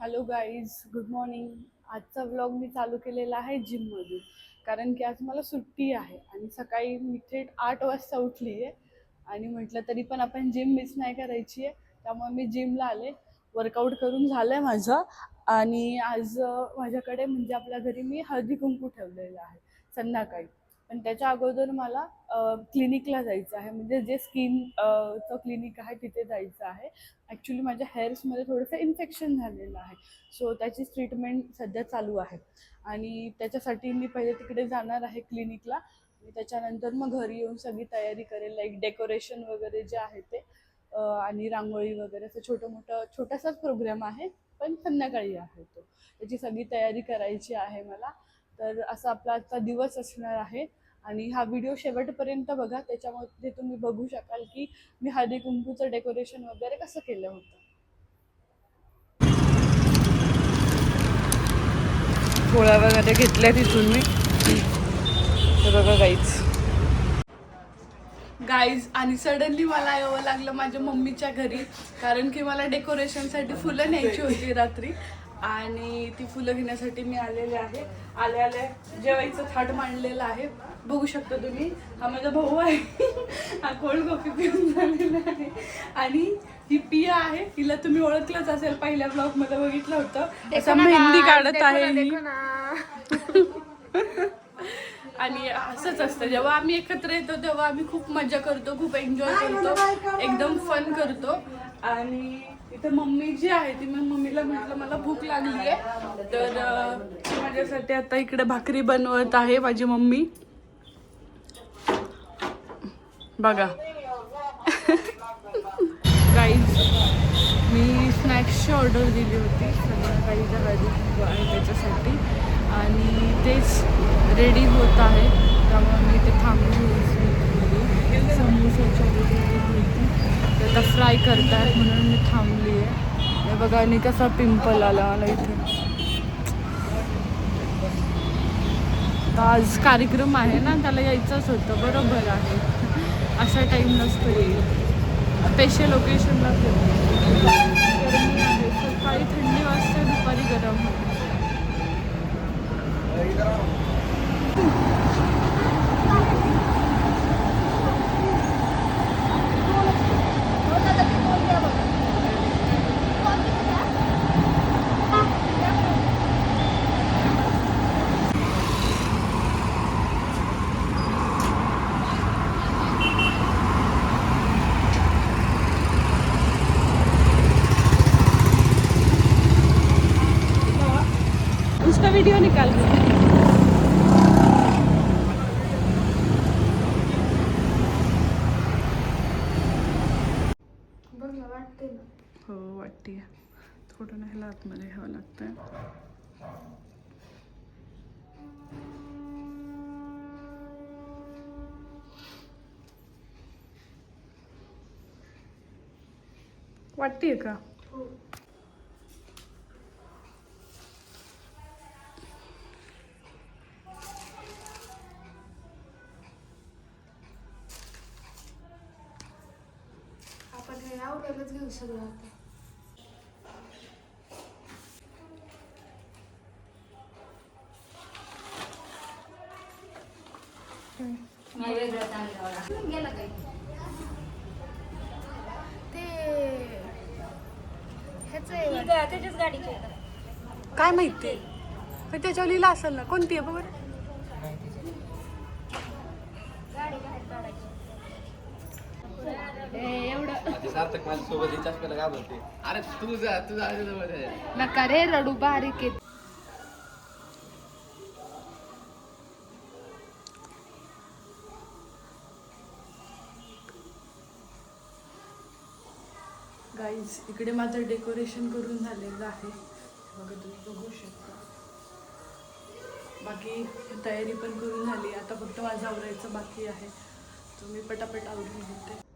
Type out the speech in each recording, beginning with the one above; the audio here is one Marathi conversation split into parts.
हॅलो गाईज गुड मॉर्निंग आजचा व्लॉग मी चालू केलेला आहे जिममधून कारण की आज मला सुट्टी आहे आणि सकाळी मी थेट आठ वाजता उठली आहे आणि म्हटलं तरी पण आपण जिम मिस नाही करायची आहे त्यामुळे मी जिमला आले. वर्कआउट करून झालं आहे माझं. आणि आज माझ्याकडे म्हणजे आपल्या घरी मी हळदी कुंकू ठेवलेलं आहे. संध्याकाळी. पण त्याच्या अगोदर मला क्लिनिकला जायचं आहे. म्हणजे जे स्किन चं क्लिनिक आहे तिथे जायचं आहे. ॲक्च्युली माझ्या हेअर्समध्ये थोडंसं इन्फेक्शन झालेलं आहे. सो त्याची ट्रीटमेंट सध्या चालू आहे. आणि त्याच्यासाठी मी पहिले तिकडे जाणार आहे क्लिनिकला आणि त्याच्यानंतर मग घरी येऊन सगळी तयारी करेल. लाईक डेकोरेशन वगैरे जे आहे ते. आणि रांगोळी वगैरे असं छोटं मोठं छोटासाच प्रोग्राम आहे. पण संध्याकाळी आहे तो. त्याची सगळी तयारी करायची आहे मला. तर असा आपला आजचा दिवस असणार आहे. आणि हा व्हिडिओ शेवटपर्यंत बघा त्याच्यामध्ये तुम्ही बघू शकाल की मी हळदी कुंकूचं डेकोरेशन वगैरे कसं केलं होतं. पोळ्या वगैरे घेतल्या तिथून मी. बघा काहीच गाईज आणि सडनली मला यावं लागलं माझ्या मम्मीच्या घरी कारण की मला डेकोरेशनसाठी फुलं न्यायची होती रात्री. आणि ती फुलं घेण्यासाठी मी आलेले आहे. आले आले. जेवायचं थाट मांडलेलं आहे. बघू शकता तुम्ही हा माझा भाऊ आहे. हा कोल्ड कॉफी पिऊन झालेला आहे. आणि ही पिया आहे. हिला तुम्ही ओळखलंच असेल पहिल्या ब्लॉगमध्ये बघितलं होतं. असं मेहंदी काढत आहे ही. आणि असंच असतं जेव्हा आम्ही एकत्र येतो तेव्हा आम्ही खूप मजा करतो खूप एन्जॉय करतो. एकदम फन करतो. आणि इथे मम्मी जी आहे ती मग मम्मीला म्हटलं मला भूक लागली आहे. तर अं, माझ्यासाठी आता इकडे भाकरी बनवत आहे माझी मम्मी. बघा. गाईज मी स्नॅक्सची ऑर्डर दिली होती. संध्याकाळी गाडी आहे त्याच्यासाठी. आणि तेच रेडी होत आहे. त्यामुळे मी ते थांबून होती समोसाची ऑर्डर होती तर आता फ्राय करतायत म्हणून मी थांबली आहे बघा आणि कसा पिंपल आला मला इथे. तर आज कार्यक्रम आहे ना त्याला यायचंच होतं. बरोबर आहे. असा टाईम नसतो येईल स्पेशल ओकेशनला गरमी आहे. सकाळी थंडी वाजते दुपारी गरम होते. वीडियो निकाल दो हो वाटते. थोडं नाही आतमध्ये घ्यावं लागतं. वाटते का? हो. आपण आवरायलाच घेऊ सगळं आता. काय माहिती त्याच्यावर लिहिलं असेल ना कोणती आहे बघ सार्थक माझ्यासोबत हिच्याच पेला का बोलते अरे तू जा तू जा मध्ये नका रे रडू बारीक आहे गाईज इकडे माझं डेकोरेशन करून झालेलं आहे. बघा तुम्ही बघू शकता. बाकी तयारी पण करून झाली. आता फक्त माझं आवरायचं बाकी आहे. तर मी पटापट आवरून घेते.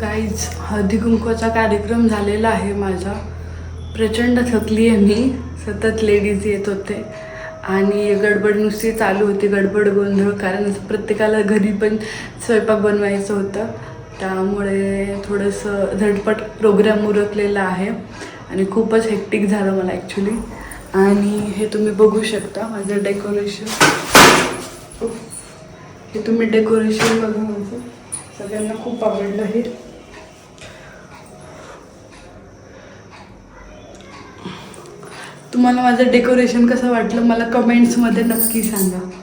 गाईज हळदी कुंकवाचा कार्यक्रम झालेला आहे माझा. प्रचंड थकली आहे मी. सतत लेडीज येत होते. आणि गडबड नुसती चालू होती गडबड गोंधळ. कारण प्रत्येकाला घरी पण स्वयंपाक बनवायचं होतं. त्यामुळे थोडंसं झटपट प्रोग्राम उरकलेला आहे. आणि खूपच हेक्टिक झालं मला ॲक्च्युली आणि हे तुम्ही बघू शकता माझं डेकोरेशन हे तुम्ही डेकोरेशन बघा माझं. सगळ्यांना खूप आवडलं हे. तुम्हाला माझं डेकोरेशन कसं वाटलं? मला कमेंट्समध्ये नक्की सांगा.